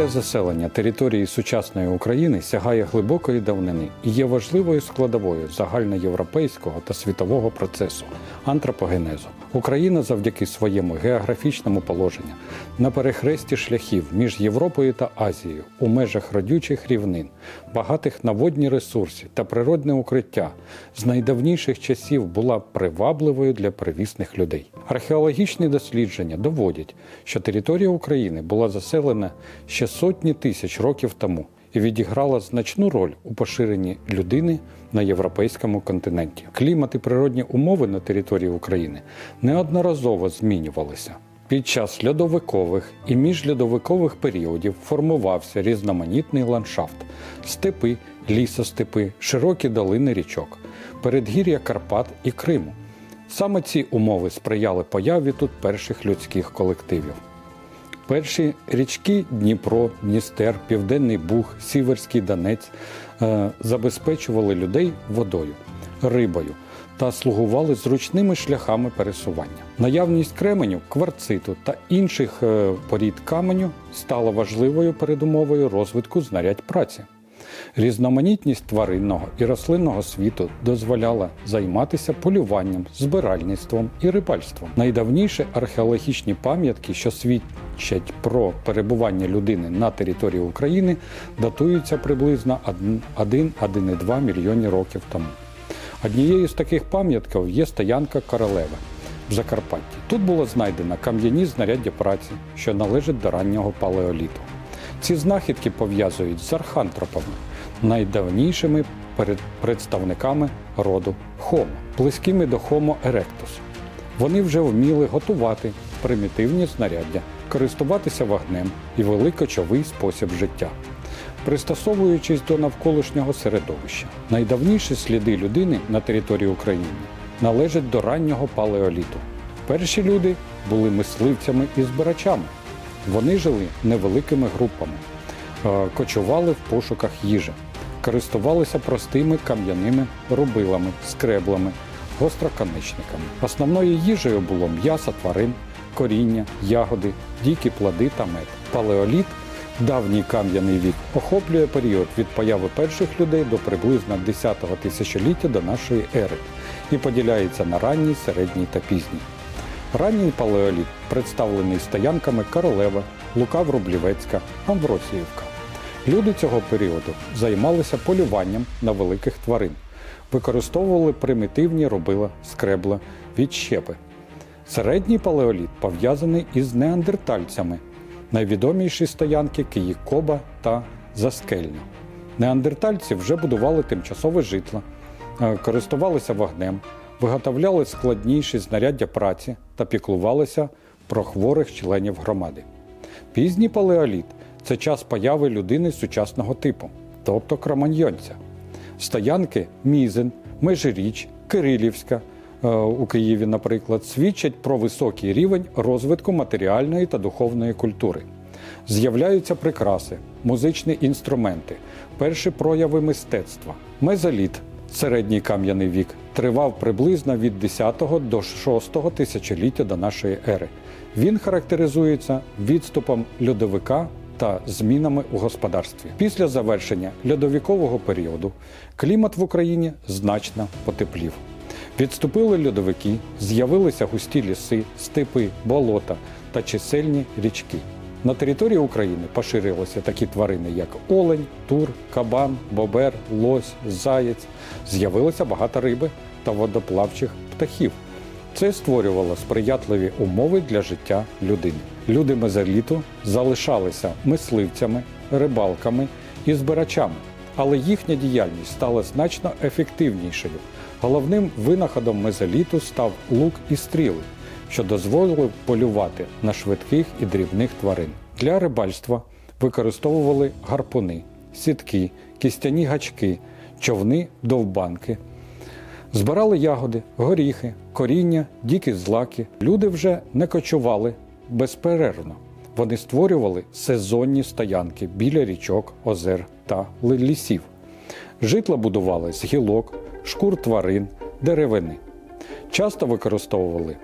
Історія заселення території сучасної України сягає глибокої давнини і є важливою складовою загальноєвропейського та світового процесу антропогенезу. Україна завдяки своєму географічному положенню на перехресті шляхів між Європою та Азією у межах родючих рівнин, багатих на водні ресурси та природне укриття з найдавніших часів була привабливою для перевісних людей. Археологічні дослідження доводять, що територія України була заселена ще сотні тисяч років тому і відіграла значну роль у поширенні людини на європейському континенті. Клімат і природні умови на території України неодноразово змінювалися. Під час льодовикових і міжльодовикових періодів формувався різноманітний ландшафт: степи, лісостепи, широкі долини річок, передгір'я Карпат і Криму. Саме ці умови сприяли появі тут перших людських колективів. Перші річки Дніпро, Дністер, Південний Буг, Сіверський Донець е, забезпечували людей водою, рибою та слугували зручними шляхами пересування. Наявність кременю, кварциту та інших е, порід каменю стала важливою передумовою розвитку знарядь праці. Різноманітність тваринного і рослинного світу дозволяла займатися полюванням, збиральництвом і рибальством. Найдавніші археологічні пам'ятки, що свідчать про перебування людини на території України, датуються приблизно 1-1,2 мільйони років тому. Однією з таких пам'ятків є стоянка королева в Закарпатті. Тут було знайдено кам'яні знаряддя праці, що належать до раннього палеоліту. Ці знахідки пов'язують з архантропами, найдавнішими представниками роду Homo, близькими до Homo erectus. Вони вже вміли готувати примітивні знаряддя, користуватися вогнем і вели кочовий спосіб життя, пристосовуючись до навколишнього середовища. Найдавніші сліди людини на території України належать до раннього палеоліту. Перші люди були мисливцями і збирачами. Вони жили невеликими групами, е, кочували в пошуках їжі, користувалися простими кам'яними рубилами, скреблами, гостроконечниками. Основною їжею було м'ясо тварин, коріння, ягоди, дикі плоди та мед. Палеоліт, давній кам'яний вік, охоплює період від появи перших людей до приблизно 10-го тисячоліття до нашої ери і поділяється на ранній, середній та пізній. Ранній палеоліт представлений стоянками Королева, Лука-Врублівецька, Амвросіївка. Люди цього періоду займалися полюванням на великих тварин, використовували примітивні робила, скребла, відщепи. Середній палеоліт пов'язаний із неандертальцями. Найвідоміші стоянки Київкоба та Заскельна. Неандертальці вже будували тимчасове житло, е, користувалися вогнем, виготовляли складніші знаряддя праці та піклувалися про хворих членів громади. Пізній палеоліт це час появи людини сучасного типу, тобто кроманьйонця. Стоянки Мізен, Межиріч, Кирилівська е, у Києві, наприклад, свідчать про високий рівень розвитку матеріальної та духовної культури. З'являються прикраси, музичні інструменти, перші прояви мистецтва. Мезоліт, середній кам'яний вік, тривав приблизно від 10 до 6 тисячоліття до нашої ери. Він характеризується відступом льодовика та змінами у господарстві. Після завершення льодовікового періоду клімат в Україні значно потеплів. Відступили льодовики, з'явилися густі ліси, степи, болота та чисельні річки. На території України поширилися такі тварини, як олень, тур, кабан, бобер, лось, заєць. З'явилося багато риби та водоплавчих птахів. Це створювало сприятливі умови для життя людини. Люди мезоліту залишалися мисливцями, рибалками і збирачами, але їхня діяльність стала значно ефективнішою. Головним винаходом мезоліту став лук і стріли, що дозволили полювати на швидких і дрібних тварин. Для рибальства використовували гарпуни, сітки, кістяні гачки, човни, довбанки. Збирали ягоди, горіхи, коріння, дікі злаки. Люди вже не кочували безперервно. Вони створювали сезонні стоянки біля річок, озер та лісів. Житла будували з гілок, шкур тварин, деревини. Часто використовували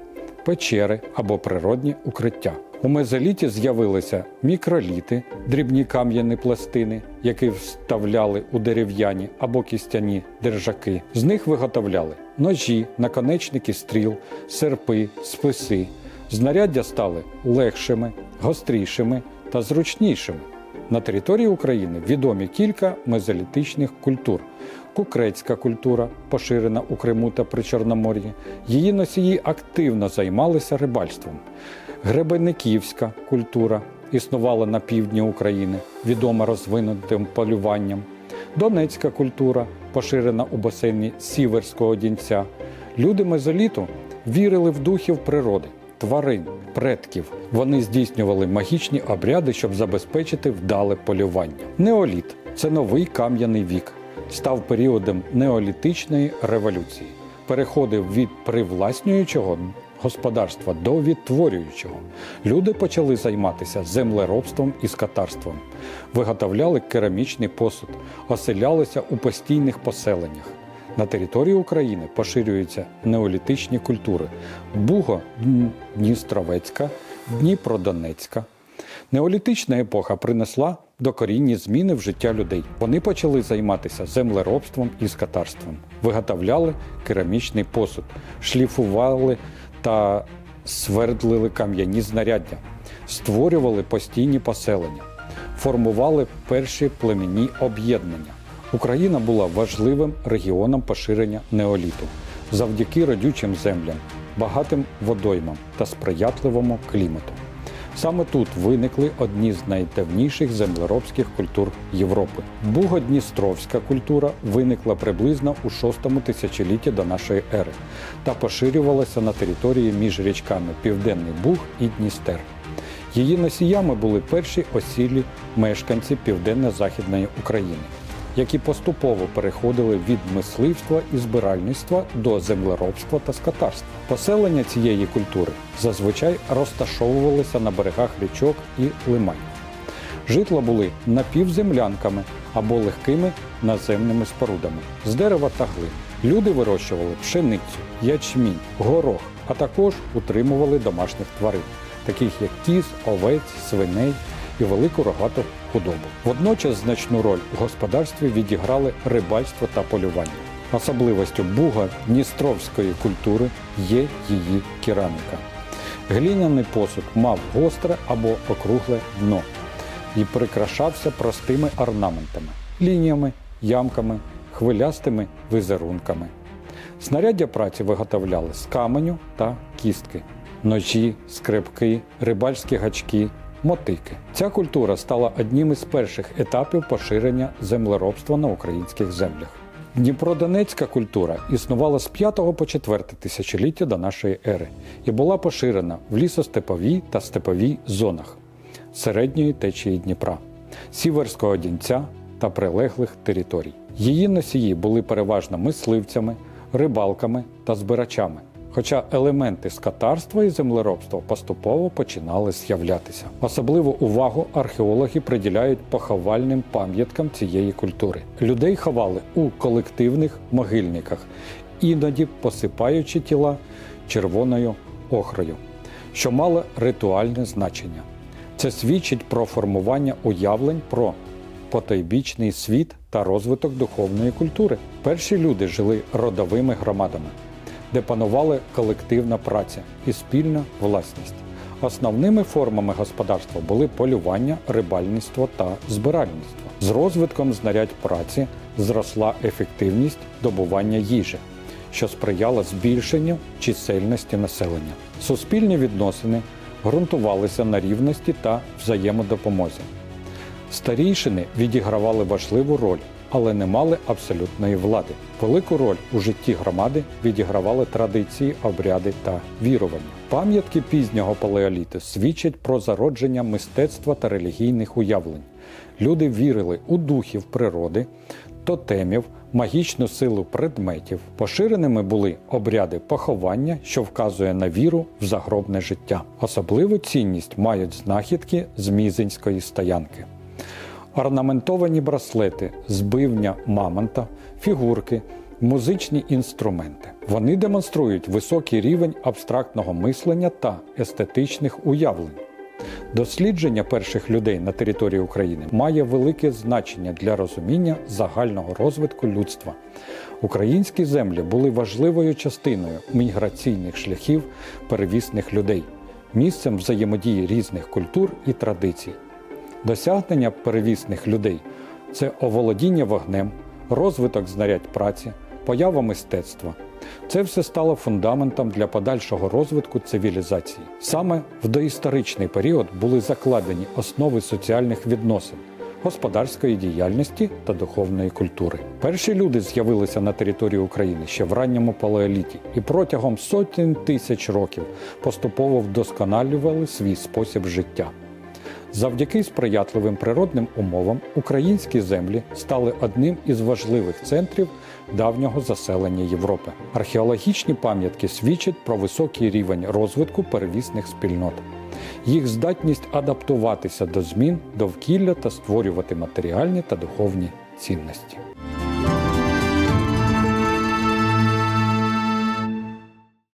печери або природні укриття. У мезоліті з'явилися мікроліти, дрібні кам'яні пластини, які вставляли у дерев'яні або кістяні держаки. З них виготовляли ножі, наконечники стріл, серпи, списи. Знаряддя стали легшими, гострішими та зручнішими. На території України відомі кілька мезолітичних культур. Кукрецька культура, поширена у Криму та Причорномор'ї. Її носії активно займалися рибальством. Гребениківська культура існувала на півдні України, відома розвинутим полюванням. Донецька культура, поширена у басейні Сіверського Дінця. Люди мезоліту вірили в духів природи, тварин, предків. Вони здійснювали магічні обряди, щоб забезпечити вдале полювання. Неоліт це новий кам'яний вік, став періодом неолітичної революції, переходив від привласнюючого господарства до відтворюючого. Люди почали займатися землеробством і скотарством, виготовляли керамічний посуд, оселялися у постійних поселеннях. На території України поширюються неолітичні культури Буго Дністровецька, Дніпродонецька. Неолітична епоха принесла докорінні зміни в життя людей. Вони почали займатися землеробством і скотарством, виготовляли керамічний посуд, шліфували та свердлили кам'яні знаряддя, створювали постійні поселення, формували перші племінні об'єднання. Україна була важливим регіоном поширення неоліту завдяки родючим землям, багатим водоймам та сприятливому клімату. Саме тут виникли одні з найдавніших землеробських культур Європи. Бугодністровська культура виникла приблизно у VI тисячолітті до нашої ери та поширювалася на території між річками Південний Буг і Дністер. Її носіями були перші осілі мешканці південно-західної України, які поступово переходили від мисливства і збиральництва до землеробства та скотарства. Поселення цієї культури зазвичай розташовувалися на берегах річок і лиманів. Житла були напівземлянками або легкими наземними спорудами з дерева та глини. Люди вирощували пшеницю, ячмінь, горох, а також утримували домашніх тварин, таких як кіз, овець, свиней і велику рогату худобу. Водночас значну роль у господарстві відіграли рибальство та полювання. Особливостю буга Дністровської культури є її кераміка. Глиняний посуд мав гостре або округле дно і прикрашався простими орнаментами, лініями, ямками, хвилястими візерунками. Знаряддя праці виготовляли з каменю та кістки, ножі, скрипки, рибальські гачки, мотики. Ця культура стала одним із перших етапів поширення землеробства на українських землях. Дніпродонецька культура існувала з 5 по 4 тисячоліття до нашої ери і була поширена в лісостеповій та степовій зонах середньої течії Дніпра, Сіверського Дінця та прилеглих територій. Її носії були переважно мисливцями, рибалками та збирачами. Хоча елементи скотарства і землеробства поступово починали з'являтися. Особливу увагу археологи приділяють поховальним пам'яткам цієї культури. Людей ховали у колективних могильниках, іноді посипаючи тіла червоною охрою, що мало ритуальне значення. Це свідчить про формування уявлень про потойбічний світ та розвиток духовної культури. Перші люди жили родовими громадами, де панувала колективна праця і спільна власність. Основними формами господарства були полювання, рибальництво та збиральництво. З розвитком знарядь праці зросла ефективність добування їжі, що сприяло збільшенню чисельності населення. Суспільні відносини ґрунтувалися на рівності та взаємодопомозі. Старійшини відігравали важливу роль, але не мали абсолютної влади. Велику роль у житті громади відігравали традиції, обряди та вірування. Пам'ятки пізнього палеоліту свідчать про зародження мистецтва та релігійних уявлень. Люди вірили у духів природи, тотемів, магічну силу предметів. Поширеними були обряди поховання, що вказує на віру в загробне життя. Особливу цінність мають знахідки з мізинської стоянки. Орнаментовані браслети, збивня мамонта, фігурки Музичні інструменти. Вони демонструють високий рівень абстрактного мислення та естетичних уявлень. Дослідження перших людей на території України має велике значення для розуміння загального розвитку людства. Українські землі були важливою частиною міграційних шляхів перевісних людей, місцем взаємодії різних культур і традицій. Досягнення перевісних людей це оволодіння вогнем, розвиток знарядь праці, поява мистецтва. Це все стало фундаментом для подальшого розвитку цивілізації. Саме в доісторичний період були закладені основи соціальних відносин, господарської діяльності та духовної культури. Перші люди з'явилися на території України ще в ранньому палеоліті і протягом сотень тисяч років поступово вдосконалювали свій спосіб життя. Завдяки сприятливим природним умовам українські землі стали одним із важливих центрів давнього заселення Європи. Археологічні пам'ятки свідчать про високий рівень розвитку первісних спільнот, їх здатність адаптуватися до змін довкілля та створювати матеріальні та духовні цінності.